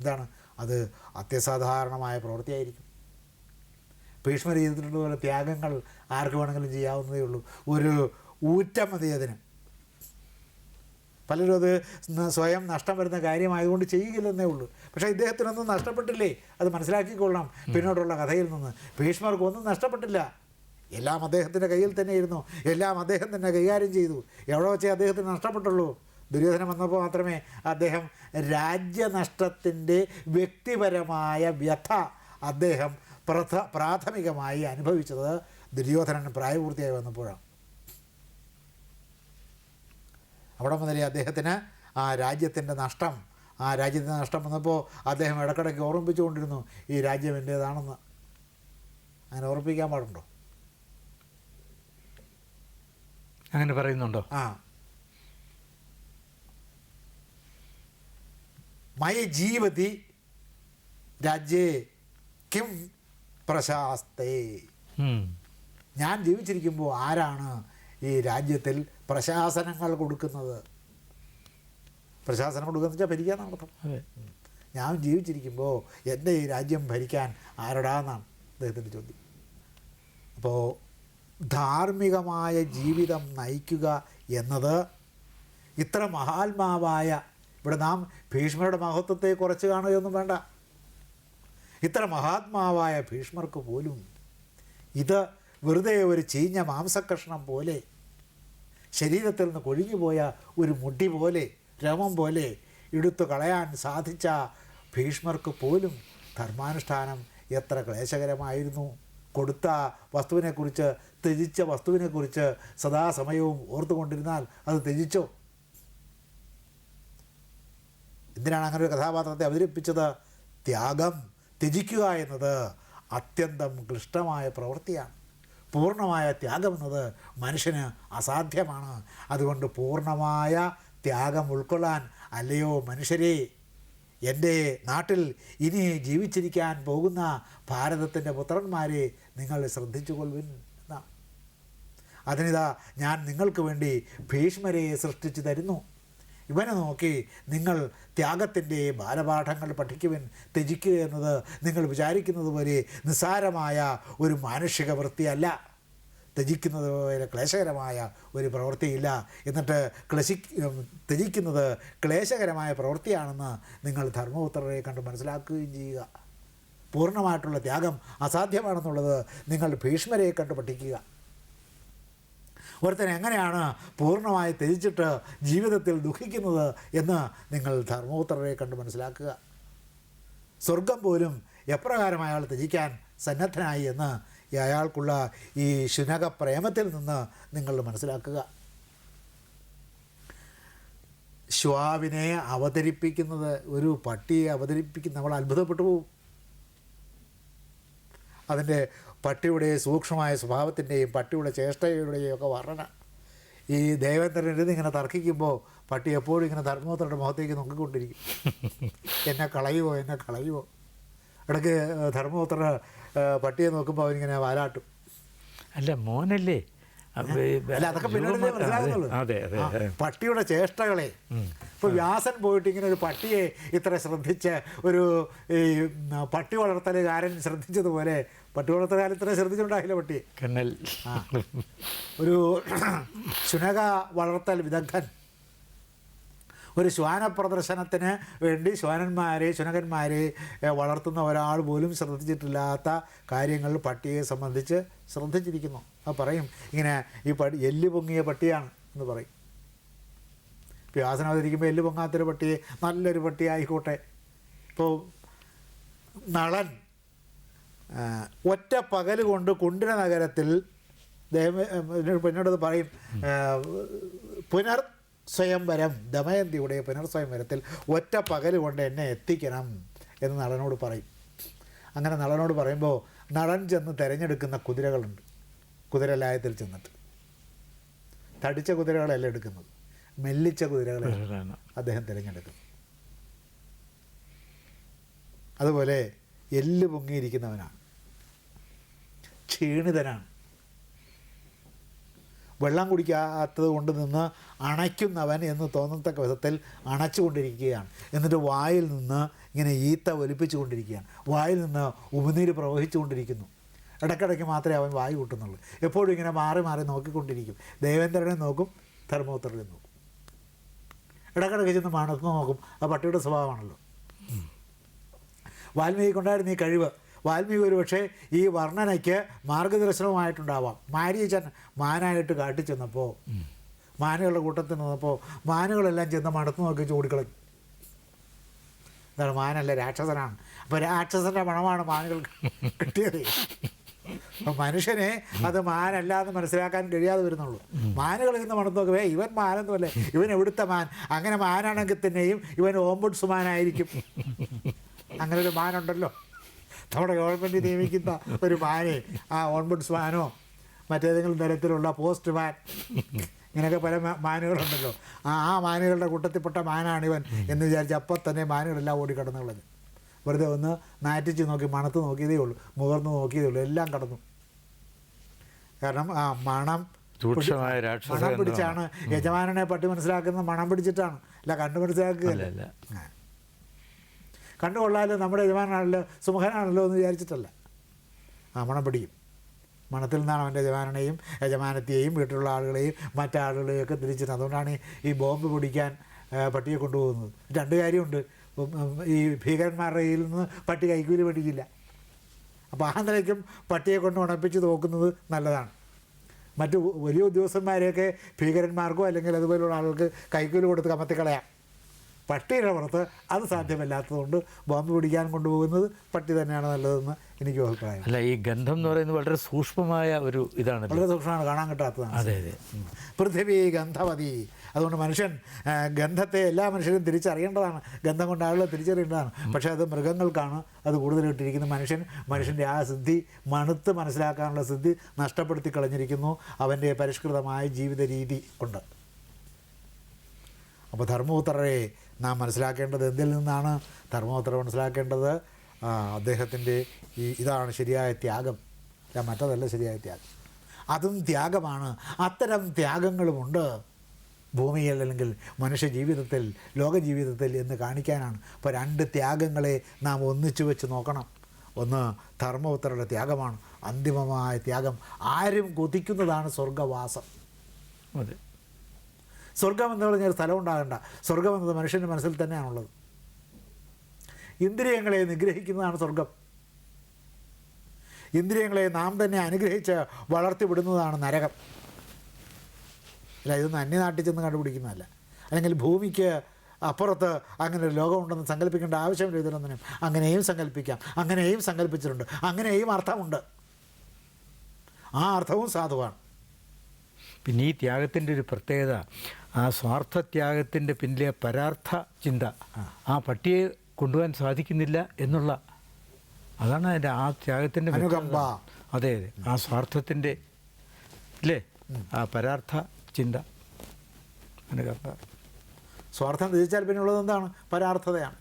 എന്താണ് അത് അത്യസാധാരണമായ പ്രവൃത്തിയായിരിക്കും. ഭീഷ്മർ ചെയ്തിട്ടുള്ളതുപോലെ ത്യാഗങ്ങൾ ആർക്ക് വേണമെങ്കിലും ചെയ്യാവുന്നതേ ഉള്ളൂ. ഒരു ഊറ്റം മതി അതിന്. പലരും അത് സ്വയം നഷ്ടം വരുന്ന കാര്യമായതുകൊണ്ട് ചെയ്യുകയില്ലെന്നേ ഉള്ളൂ. പക്ഷേ ഇദ്ദേഹത്തിനൊന്നും നഷ്ടപ്പെട്ടില്ലേ? അത് മനസ്സിലാക്കിക്കൊള്ളാം പിന്നോട്ടുള്ള കഥയിൽ നിന്ന്. ഭീഷ്മർക്കൊന്നും നഷ്ടപ്പെട്ടില്ല. എല്ലാം അദ്ദേഹത്തിന്റെ കയ്യിൽ തന്നെ ഇരുന്നു എല്ലാം അദ്ദേഹം തന്നെ കൈകാര്യം ചെയ്തു. എവിടെ വെച്ചേ അദ്ദേഹത്തിന് നഷ്ടപ്പെട്ടുള്ളൂ? ദുര്യോധനം വന്നപ്പോൾ മാത്രമേ അദ്ദേഹം രാജ്യനഷ്ടത്തിന്റെ വ്യക്തിപരമായ വ്യഥ അദ്ദേഹം പ്രഥ പ്രാഥമികമായി അനുഭവിച്ചത് ദുര്യോധനൻ പ്രായപൂർത്തിയായി വന്നപ്പോഴാണ്. അവിടെ മുതലേ അദ്ദേഹത്തിന് ആ രാജ്യത്തിന്റെ നഷ്ടം ആ രാജ്യത്തിന്റെ നഷ്ടം വന്നപ്പോൾ അദ്ദേഹം ഇടക്കിടയ്ക്ക് ഓർമ്മിപ്പിച്ചുകൊണ്ടിരുന്നു ഈ രാജ്യം എന്റേതാണെന്ന്. അങ്ങനെ ഓർമ്മിപ്പിക്കാൻ പാടുണ്ടോ? അങ്ങനെ പറയുന്നുണ്ടോ? ആ. മൈ ജീവതി രാജ്യേ കിം പ്രശാസ്തേ. ഞാൻ ജീവിച്ചിരിക്കുമ്പോൾ ആരാണ് ഈ രാജ്യത്തിൽ പ്രശാസനങ്ങൾ കൊടുക്കുന്നത്? പ്രശാസനം കൊടുക്കുക വെച്ചാൽ ഭരിക്കാൻ നടത്തും ഞാൻ ജീവിച്ചിരിക്കുമ്പോൾ എന്റെ ഈ രാജ്യം ഭരിക്കാൻ ആരടാന്നാണ് അദ്ദേഹത്തിന്റെ ചോദ്യം. അപ്പോൾ ധാർമ്മികമായ ജീവിതം നയിക്കുക എന്നത് ഇത്ര മഹാത്മാവായ ഇവിടെ നാം ഭീഷ്മരുടെ മഹത്വത്തെ കുറച്ച് കാണുകയൊന്നും വേണ്ട. ഇത്ര മഹാത്മാവായ ഭീഷ്മർക്ക് പോലും ഇത് വെറുതെ ഒരു ചീഞ്ഞ മാംസക്കഷ്ണം പോലെ ശരീരത്തിൽ നിന്ന് കൊഴിഞ്ഞുപോയ ഒരു മുടി പോലെ രമം പോലെ എടുത്തു കളയാൻ സാധിച്ച ഭീഷ്മർക്ക് പോലും ധർമാനുഷ്ഠാനം എത്ര ക്ലേശകരമായിരുന്നു. കൊടുത്ത വസ്തുവിനെക്കുറിച്ച് ത്യജിച്ച വസ്തുവിനെക്കുറിച്ച് സദാസമയവും ഓർത്തുകൊണ്ടിരുന്നാൽ അത് ത്യജിച്ചോ? എന്തിനാണ് അങ്ങനെ ഒരു കഥാപാത്രത്തെ അവതരിപ്പിച്ചത്? ത്യാഗം ത്യജിക്കുക എന്നത് അത്യന്തം ക്ലിഷ്ടമായ പ്രവൃത്തിയാണ്. പൂർണമായ ത്യാഗം എന്നത് മനുഷ്യന് അസാധ്യമാണ്. അതുകൊണ്ട് പൂർണമായ ത്യാഗം ഉൾക്കൊള്ളാൻ അല്ലയോ മനുഷ്യരെ? എന്റെ നാട്ടിൽ ഇനി ജീവിച്ചിരിക്കാൻ പോകുന്ന ഭാരതത്തിന്റെ പുത്രന്മാരെ നിങ്ങൾ ശ്രദ്ധിച്ചു കൊള്ളുവിൻ എന്നാണ്. അതിനിതാ ഞാൻ നിങ്ങൾക്ക് വേണ്ടി ഭീഷ്മരെ സൃഷ്ടിച്ചു തരുന്നു. ഇവനെ നോക്കി നിങ്ങൾ ത്യാഗത്തിന്റെ ബാലപാഠങ്ങൾ പഠിക്കുവിൻ ത്യജിക്കുക എന്നത് നിങ്ങൾ വിചാരിക്കുന്നത് പോലെ നിസ്സാരമായ ഒരു മാനുഷിക വൃത്തിയല്ല ത്യജിക്കുന്നത് പോലെ ക്ലേശകരമായ ഒരു പ്രവൃത്തിയില്ല. എന്നിട്ട് ക്ലശി ത്യജിക്കുന്നത് ക്ലേശകരമായ പ്രവൃത്തിയാണെന്ന് നിങ്ങൾ ധർമ്മപുത്രരെ കണ്ട് മനസ്സിലാക്കുകയും ചെയ്യുക. പൂർണമായിട്ടുള്ള ത്യാഗം അസാധ്യമാണെന്നുള്ളത് നിങ്ങൾ ഭീഷ്മരെ കണ്ട് പഠിക്കുക. ഒരുത്തൻ എങ്ങനെയാണ് പൂർണമായി ത്യജിച്ചിട്ട് ജീവിതത്തിൽ ദുഃഖിക്കുന്നത് എന്ന് നിങ്ങൾ ധർമ്മപുത്രരെ കണ്ട് മനസ്സിലാക്കുക. സ്വർഗം പോലും എപ്രകാരം അയാൾ ത്യജിക്കാൻ സന്നദ്ധനായി എന്ന് അയാൾക്കുള്ള ഈ ശുനക പ്രേമത്തിൽ നിന്ന് നിങ്ങൾ മനസ്സിലാക്കുക. ശ്വാവിനെ അവതരിപ്പിക്കുന്നത് ഒരു പട്ടിയെ അവതരിപ്പിക്കുന്ന നമ്മൾ അത്ഭുതപ്പെട്ടു പോകും. അതിന്റെ പട്ടിയുടെ സൂക്ഷ്മമായ സ്വഭാവത്തിന്റെയും പട്ടിയുടെ ചേഷ്ടയുടെയും ഒക്കെ വർണന. ഈ ദേവേന്ദ്രനിരുന്ന് ഇങ്ങനെ തർക്കിക്കുമ്പോൾ പട്ടി എപ്പോഴും ഇങ്ങനെ ധർമ്മപുത്രയുടെ മുഖത്തേക്ക് നോക്കിക്കൊണ്ടിരിക്കും. എന്നെ കളയുമോ എന്നെ കളയുമോ ഇടയ്ക്ക് ധർമ്മപുത്ര പട്ടിയെ നോക്കുമ്പോൾ അവനിങ്ങനെ വാലാട്ടും. അല്ല മോനല്ലേ? അതെ അതെ പട്ടിയുടെ ചേഷ്ടകളെ. ഇപ്പോൾ വ്യാസൻ പോയിട്ട് ഇങ്ങനെ ഒരു പട്ടിയെ ഇത്ര ശ്രദ്ധിച്ച് ഒരു ഈ പട്ടി വളർത്തലുകാരൻ ശ്രദ്ധിച്ചതുപോലെ പട്ടി വളർത്തലുകാരൻ ഇത്ര ശ്രദ്ധിച്ചിട്ടുണ്ടാകില്ല പട്ടി കണ്ണൽ. ഒരു ശുനക വളർത്തൽ വിദഗ്ധൻ. ഒരു ശ്വാന പ്രദർശനത്തിന് വേണ്ടി ശ്വാനന്മാരെ ശുനകന്മാരെ വളർത്തുന്ന ഒരാൾ പോലും ശ്രദ്ധിച്ചിട്ടില്ലാത്ത കാര്യങ്ങൾ പട്ടിയെ സംബന്ധിച്ച് ശ്രദ്ധിച്ചിരിക്കുന്നു. അത് പറയും. ഇങ്ങനെ ഈ പട്ടി എല്ല് പൊങ്ങിയ പട്ടിയാണ് എന്ന് പറയും. വ്യാസനം അവതരിക്കുമ്പോൾ എല്ല് പൊങ്ങാത്തൊരു പട്ടിയെ നല്ലൊരു പട്ടി ആയിക്കോട്ടെ ഇപ്പോൾ നളൻ ഒറ്റ പകൽ കൊണ്ട് കുണ്ടിന നഗരത്തിൽ പിന്നീടത് പറയും പുനർ സ്വയംവരം ദമയന്തിയുടെ പുനർ സ്വയംവരത്തിൽ ഒറ്റ പകൽ കൊണ്ട് എന്നെ എത്തിക്കണം എന്ന് നളനോട് പറയും. അങ്ങനെ നളനോട് പറയുമ്പോൾ നളൻ ചെന്ന് തിരഞ്ഞെടുക്കുന്ന കുതിരകളുണ്ട്. കുതിരലായത്തിൽ ചെന്നിട്ട്. തടിച്ച കുതിരകളല്ല എടുക്കുന്നത്? മെല്ലിച്ച കുതിരകളെ അദ്ദേഹം തിരഞ്ഞെടുക്കുന്നു അതുപോലെ എല്ല് പൊങ്ങിയിരിക്കുന്നവനാണ് ക്ഷീണിതനാണ്. വെള്ളം കുടിക്കാത്തത് കൊണ്ട് നിന്ന് അണയ്ക്കുന്നവൻ എന്ന് തോന്നത്തക്ക വിധത്തിൽ അണച്ചുകൊണ്ടിരിക്കുകയാണ്. എന്നിട്ട് വായിൽ നിന്ന് ഇങ്ങനെ ഈത്ത ഒലിപ്പിച്ചു കൊണ്ടിരിക്കുകയാണ് വായിൽ നിന്ന് ഉമിനീര് പ്രവഹിച്ചുകൊണ്ടിരിക്കുന്നു. ഇടയ്ക്കിടയ്ക്ക് മാത്രമേ അവൻ വായു കൂട്ടുന്നുള്ളൂ. എപ്പോഴും ഇങ്ങനെ മാറി മാറി നോക്കിക്കൊണ്ടിരിക്കും. ദേവേന്ദ്രനെ നോക്കും ധർമ്മോത്തരനെ നോക്കും. ഇടയ്ക്കിടയ്ക്ക് ചെന്ന് മണത്ത് നോക്കും. ആ പട്ടിയുടെ സ്വഭാവമാണല്ലോ. വാൽമീകിക്കുണ്ടായിരുന്ന ഈ കഴിവ്. വാൽമീകി ഒരു പക്ഷേ ഈ വർണനയ്ക്ക് മാർഗദർശനവുമായിട്ടുണ്ടാവാം. മാരീചൻ മാനായിട്ട് കാട്ടി ചെന്നപ്പോൾ മാനുകളുടെ കൂട്ടത്തിൽ നിന്നപ്പോൾ മാനുകളെല്ലാം ചെന്ന് മണത്ത് നോക്കി ചൂടിക്കളഞ്ഞു എന്താണ് മാനല്ല രാക്ഷസനാണ്. അപ്പോൾ രാക്ഷസന്റെ മണമാണ് മാനുകൾ കിട്ടിയത്. അപ്പം മനുഷ്യനെ അത് എന്ന് മനസ്സിലാക്കാൻ കഴിയാതെ വരുന്നുള്ളൂ. മാനുകൾ കളിക്കുന്ന ഇവൻ മാനൊന്നുമല്ലേ ഇവൻ എവിടുത്തെ മാൻ? അങ്ങനെ മാനാണെങ്കിൽ തന്നെയും ഇവൻ ഓംബുഡ്സ്മാനായിരിക്കും അങ്ങനെ ഒരു മാനുണ്ടല്ലോ. നമ്മുടെ ഗവൺമെന്റ് നിയമിക്കുന്ന ഒരു മാനെ ആ ഓൺബുഡ്സ്മാനോ മറ്റേതെങ്കിലും തരത്തിലുള്ള പോസ്റ്റ് മാൻ ഇങ്ങനെയൊക്കെ പല മാനുകളുണ്ടല്ലോ. ആ ആ മാനുകളുടെ കൂട്ടത്തിൽപ്പെട്ട മാനാണിവൻ എന്ന് വിചാരിച്ച് അപ്പം തന്നെ മാനുകളെല്ലാം ഓടി കളഞ്ഞു വെറുതെ ഒന്ന് നാറ്റിച്ച് നോക്കി മണത്ത് നോക്കിയതേ ഉള്ളൂ മുഖർന്ന് നോക്കിയതേ ഉള്ളൂ എല്ലാം കടന്നു. കാരണം ആ മണം മണം പിടിച്ചാണ് യജമാനനെ പട്ടി മനസ്സിലാക്കുന്നത് മണം പിടിച്ചിട്ടാണ്. അല്ല കണ്ടു മനസ്സിലാക്കുക. കണ്ടു കൊള്ളാലോ നമ്മുടെ യജമാനാണല്ലോ സുമുഖനാണല്ലോ എന്ന് വിചാരിച്ചിട്ടല്ല. ആ മണം പിടിക്കും. മണത്തിൽ നിന്നാണ് അവന്റെ യജമാനെയും യജമാനത്തെയും വീട്ടിലുള്ള ആളുകളെയും മറ്റാളുകളെയും ഒക്കെ തിരിച്ചത് അതുകൊണ്ടാണ് ഈ- ബോംബ് പിടിക്കാൻ പട്ടിയെ കൊണ്ടുപോകുന്നത്. രണ്ട് കാര്യമുണ്ട്. ഈ ഭീകരന്മാരുടെ കയ്യിൽ നിന്ന് പട്ടി കൈക്കൂലി മേടിക്കില്ല. അപ്പോൾ ആ നിലയ്ക്കും പട്ടിയെ കൊണ്ട് ഉണപ്പിച്ച് നോക്കുന്നത് നല്ലതാണ്. മറ്റു വലിയ ഉദ്യോഗസ്ഥന്മാരെയൊക്കെ ഭീകരന്മാർക്കോ അല്ലെങ്കിൽ അതുപോലെയുള്ള ആളുകൾക്ക് കൈക്കൂലി കൊടുത്ത് കമത്തിക്കളയാം. പട്ടിയുടെ പുറത്ത് അത് സാധ്യമല്ലാത്തതുകൊണ്ട് ബോംബ് പിടിക്കാൻ കൊണ്ടുപോകുന്നത് പട്ടി തന്നെയാണ് നല്ലതെന്ന് എനിക്ക് അഭിപ്രായം. അല്ല ഈ ഗന്ധം എന്ന് പറയുന്നത് വളരെ സൂക്ഷ്മമായ ഒരു ഇതാണ് വളരെ സൂക്ഷ്മമാണ് കാണാൻ കിട്ടാത്തതാണ്. അതെ അതെ. പൃഥ്വി ഗന്ധവതി. അതുകൊണ്ട് മനുഷ്യൻ ഗന്ധത്തെ എല്ലാ മനുഷ്യരും തിരിച്ചറിയേണ്ടതാണ്. ഗന്ധം കൊണ്ട് ആളുകളെ തിരിച്ചറിയേണ്ടതാണ്. പക്ഷേ അത് മൃഗങ്ങൾക്കാണ് അത് കൂടുതൽ ഇട്ടിരിക്കുന്നത്. മനുഷ്യൻ മനുഷ്യന്റെ ആ സിദ്ധി മണുത്ത് മനസ്സിലാക്കാനുള്ള സിദ്ധി നഷ്ടപ്പെടുത്തി കളഞ്ഞിരിക്കുന്നു അവന്റെ പരിഷ്കൃതമായ ജീവിത രീതി കൊണ്ട്. അപ്പോൾ ധർമ്മപുത്രരെ നാം മനസ്സിലാക്കേണ്ടത് എന്തിൽ നിന്നാണ്? ധർമ്മപുത്രർ മനസ്സിലാക്കേണ്ടത് അദ്ദേഹത്തിന്റെ ഈ ഇതാണ് ശരിയായ ത്യാഗം. അല്ല മറ്റതല്ല ശരിയായ ത്യാഗം. അതും ത്യാഗമാണ്. അത്തരം ത്യാഗങ്ങളുമുണ്ട് ഭൂമിയിൽ അല്ലെങ്കിൽ മനുഷ്യ ജീവിതത്തിൽ ലോക ജീവിതത്തിൽ എന്ന് കാണിക്കാനാണ്. അപ്പോൾ രണ്ട് ത്യാഗങ്ങളെ നാം ഒന്നിച്ചു വെച്ച് നോക്കണം. ഒന്ന് ധർമ്മപുത്രരുടെ ത്യാഗമാണ്. അന്തിമമായ ത്യാഗം. ആരും കൊതിക്കുന്നതാണ് സ്വർഗവാസം അതെ. സ്വർഗം എന്ന് പറഞ്ഞാൽ സ്ഥലം ഉണ്ടാകണ്ട. സ്വർഗം എന്നത് മനുഷ്യന്റെ മനസ്സിൽ തന്നെയാണുള്ളത്. ഇന്ദ്രിയങ്ങളെ നിഗ്രഹിക്കുന്നതാണ് സ്വർഗം ഇന്ദ്രിയങ്ങളെ നാം തന്നെ അനുഗ്രഹിച്ച് വളർത്തിവിടുന്നതാണ് നരകം. അല്ല ഇതൊന്നും അന്യനാട്ടിൽ ചെന്ന് കണ്ടുപിടിക്കുന്നതല്ല. അല്ലെങ്കിൽ ഭൂമിക്ക് അപ്പുറത്ത് അങ്ങനെ ഒരു ലോകമുണ്ടെന്ന് സങ്കല്പിക്കേണ്ട ആവശ്യമില്ല ഇതിലൊന്നിനും. അങ്ങനെയും സങ്കല്പിക്കാം അങ്ങനെയും സങ്കല്പിച്ചിട്ടുണ്ട് അങ്ങനെയും അർത്ഥമുണ്ട്. ആ അർത്ഥവും സാധുവാണ്. പിന്നെ ഈ ത്യാഗത്തിന്റെ ഒരു പ്രത്യേകത ആ സ്വാർത്ഥ ത്യാഗത്തിന്റെ പിന്നിലെ പരാർത്ഥ ചിന്ത ആ. പട്ടിയെ കൊണ്ടുപോകാൻ സാധിക്കുന്നില്ല എന്നുള്ള അതാണ് അതിന്റെ ആ ത്യാഗത്തിന്റെ അനുകമ്പ. അതെ അതെ. ആ സ്വാർത്ഥത്തിന്റെ ഇല്ലേ? ആ പരാർത്ഥ ചിന്ത. അനുകമ്പ സ്വാർത്ഥം തിരിച്ചാൽ പിന്നെ ഉള്ളത് എന്താണ്? പരാർത്ഥതയാണ്.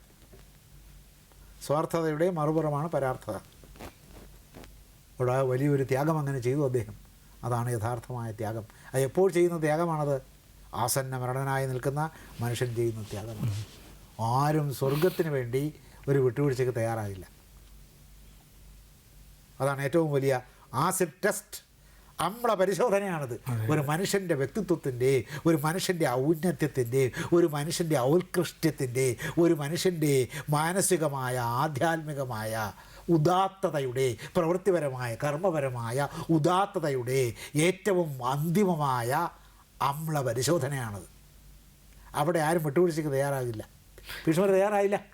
സ്വാർത്ഥതയുടെ മറുപുറമാണ് പരാർത്ഥത. ഇവിടെ വലിയൊരു ത്യാഗം അങ്ങനെ ചെയ്തു അദ്ദേഹം. അതാണ് യഥാർത്ഥമായ ത്യാഗം. അത് എപ്പോൾ ചെയ്യുന്ന ത്യാഗമാണത്? ആസന്ന മരണനായി നിൽക്കുന്ന മനുഷ്യൻ ചെയ്യുന്ന ത്യാഗമാണ്. ആരും സ്വർഗത്തിന് വേണ്ടി ഒരു വിട്ടുവീഴ്ചയ്ക്ക് തയ്യാറാകില്ല അതാണ് ഏറ്റവും വലിയ ആസിഡ് ടെസ്റ്റ്. അമ്ല പരിശോധനയാണത്. ഒരു മനുഷ്യന്റെ വ്യക്തിത്വത്തിന്റെ ഒരു മനുഷ്യന്റെ ഔന്നത്യത്തിന്റെ ഒരു മനുഷ്യന്റെ ഔത്കൃഷ്ട്യത്തിന്റെ ഒരു മനുഷ്യന്റെ മാനസികമായ ആധ്യാത്മികമായ ഉദാത്തതയുടെ പ്രവൃത്തിപരമായ കർമ്മപരമായ ഉദാത്തതയുടെ ഏറ്റവും അന്തിമമായ അമ്ല പരിശോധനയാണത്. അവിടെ ആരും വിട്ടുവീഴ്ചയ്ക്ക് തയ്യാറാകില്ല. ഭീഷ്മർ തയ്യാറായില്ല.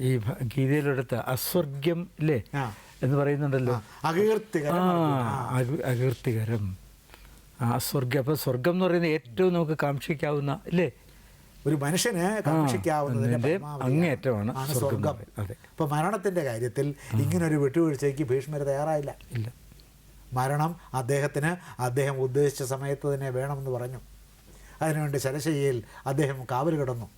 ഈ ഗീതയിലെടുത്ത അസ്വർഗ്യം ഇല്ലേ ആ. എന്ന് പറയുന്നുണ്ടല്ലോ. അകീർത്തികരം ആ, സ്വർഗം അപ്പോൾ സ്വർഗം എന്ന് പറയുന്നത് ഏറ്റവും നമുക്ക് കാക്ഷിക്കാവുന്ന അല്ലേ ഒരു മനുഷ്യന് കാക്ഷിക്കാവുന്നതിന്റെ അങ്ങേറ്റമാണ്. സ്വർഗം അതെ. ഇപ്പൊ മരണത്തിന്റെ കാര്യത്തിൽ ഇങ്ങനൊരു വിട്ടുവീഴ്ചയ്ക്ക് ഭീഷ്മര തയ്യാറായില്ല. ഇല്ല. മരണം അദ്ദേഹത്തിന് അദ്ദേഹം ഉദ്ദേശിച്ച സമയത്ത് തന്നെ വേണമെന്ന് പറഞ്ഞു. അതിനുവേണ്ടി ശരശയ്യയിൽ അദ്ദേഹം കാവൽ കിടന്നു.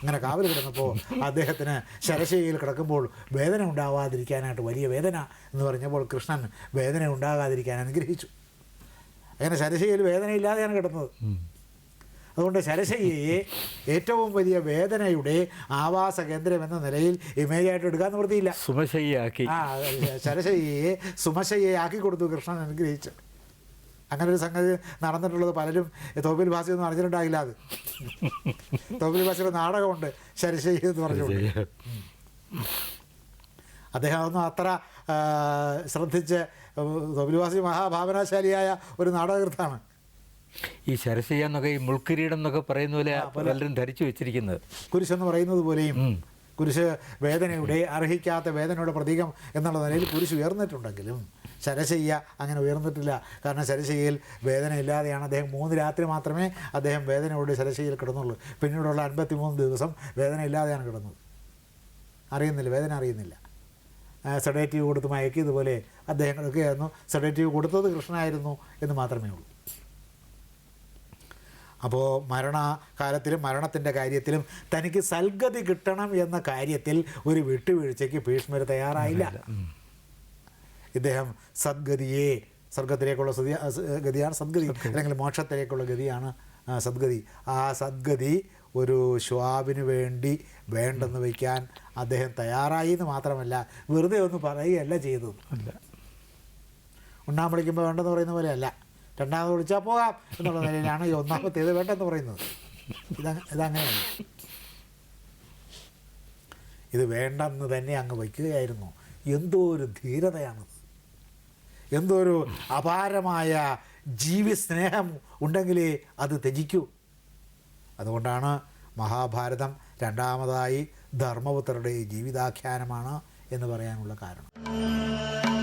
അങ്ങനെ കാവൽ കിടന്നപ്പോൾ അദ്ദേഹത്തിന് ശരശയിൽ കിടക്കുമ്പോൾ വേദന ഉണ്ടാവാതിരിക്കാനായിട്ട് വലിയ വേദന എന്ന് പറഞ്ഞപ്പോൾ കൃഷ്ണൻ വേദന ഉണ്ടാകാതിരിക്കാൻ അനുഗ്രഹിച്ചു. അങ്ങനെ ശരശയിൽ വേദനയില്ലാതെയാണ് കിടന്നത്. അതുകൊണ്ട് ശരശയ്യയെ ഏറ്റവും വലിയ വേദനയുടെ ആവാസ കേന്ദ്രം എന്ന നിലയിൽ ഇമേജായിട്ട് എടുക്കാൻ നിവൃത്തിയില്ല. സുമശയ്യാക്കി ആ ശരശയ്യയെ സുമശയ്യയാക്കി കൊടുത്തു കൃഷ്ണൻ അനുഗ്രഹിച്ച്. അങ്ങനെ ഒരു സംഗതി നടന്നിട്ടുള്ളത് പലരും തോപ്പിൽ ഭാസി ഒന്നും അറിഞ്ഞിട്ടുണ്ടാകില്ല അത്. തോപ്പിൽ ഭാസിയുടെ നാടകമുണ്ട് ശരിശൈ എന്ന് പറഞ്ഞുകൊണ്ട്. അദ്ദേഹം അതൊന്നും അത്ര ശ്രദ്ധിച്ച് തോപ്പിൽവാസി മഹാഭാവനാശാലിയായ ഒരു നാടകകൃത്താണ്. ഈ ശരശയ്യ എന്നൊക്കെ ഈ മുൾക്കിരീടം എന്നൊക്കെ പറയുന്ന പോലെ പലരും ധരിച്ചു വെച്ചിരിക്കുന്നത്. കുരിശെന്ന് പറയുന്നത് പോലെയും കുരിശ് വേദനയുടെ അർഹിക്കാത്ത വേദനയുടെ പ്രതീകം എന്നുള്ള നിലയിൽ കുരിശ് ഉയർന്നിട്ടുണ്ടെങ്കിലും ശരശയ്യ അങ്ങനെ ഉയർന്നിട്ടില്ല. കാരണം ശരശയ്യയിൽ വേദന ഇല്ലാതെയാണ്. അദ്ദേഹം മൂന്ന് രാത്രി മാത്രമേ അദ്ദേഹം വേദനയോട് ശരശയ്യയിൽ കിടന്നുള്ളൂ. പിന്നീടുള്ള അൻപത്തി മൂന്ന് ദിവസം വേദന ഇല്ലാതെയാണ് കിടന്നത്. അറിയുന്നില്ല വേദന അറിയുന്നില്ല. സെഡേറ്റീവ് കൊടുത്ത് മയക്കിയതുപോലെ കിടക്കുകയായിരുന്നു സെഡേറ്റീവ് കൊടുത്തത് കൃഷ്ണനായിരുന്നു എന്ന് മാത്രമേ ഉള്ളൂ. അപ്പോൾ മരണകാലത്തിലും മരണത്തിന്റെ കാര്യത്തിലും തനിക്ക് സൽഗതി കിട്ടണം എന്ന കാര്യത്തിൽ ഒരു വിട്ടുവീഴ്ചയ്ക്ക് ഭീഷ്മർ തയ്യാറായില്ല. ഇദ്ദേഹം സദ്ഗതിയെ സ്വർഗത്തിലേക്കുള്ള സ്ഥിതി ഗതിയാണ് സദ്ഗതി. അല്ലെങ്കിൽ മോക്ഷത്തിലേക്കുള്ള ഗതിയാണ് സദ്ഗതി. ആ സദ്ഗതി ഒരു ശ്വാബിന് വേണ്ടി വേണ്ടെന്ന് വയ്ക്കാൻ അദ്ദേഹം തയ്യാറായി എന്ന് മാത്രമല്ല വെറുതെ ഒന്ന് പറയുകയല്ല ചെയ്തത്. അല്ല. ഉണ്ണാൻ വിളിക്കുമ്പോൾ വേണ്ടെന്ന് പറയുന്ന പോലെയല്ല. രണ്ടാമത് വിളിച്ചാൽ പോകാം എന്നുള്ള നിലയിലാണ് ഈ ഒന്നാമത്തേത് വേണ്ടെന്ന് പറയുന്നത്. ഇത ഇതങ്ങനെയാണ്. ഇത് വേണ്ടെന്ന് തന്നെ അങ്ങ് വയ്ക്കുകയായിരുന്നു. എന്തോ ഒരു ധീരതയാണത് എന്തോ ഒരു അപാരമായ ജീവി സ്നേഹം ഉണ്ടെങ്കിലേ അത് ത്യജിക്കൂ. അതുകൊണ്ടാണ് മഹാഭാരതം രണ്ടാമതായി ധർമ്മപുത്രരുടെ ജീവിതാഖ്യാനമാണ് എന്ന് പറയാനുള്ള കാരണം.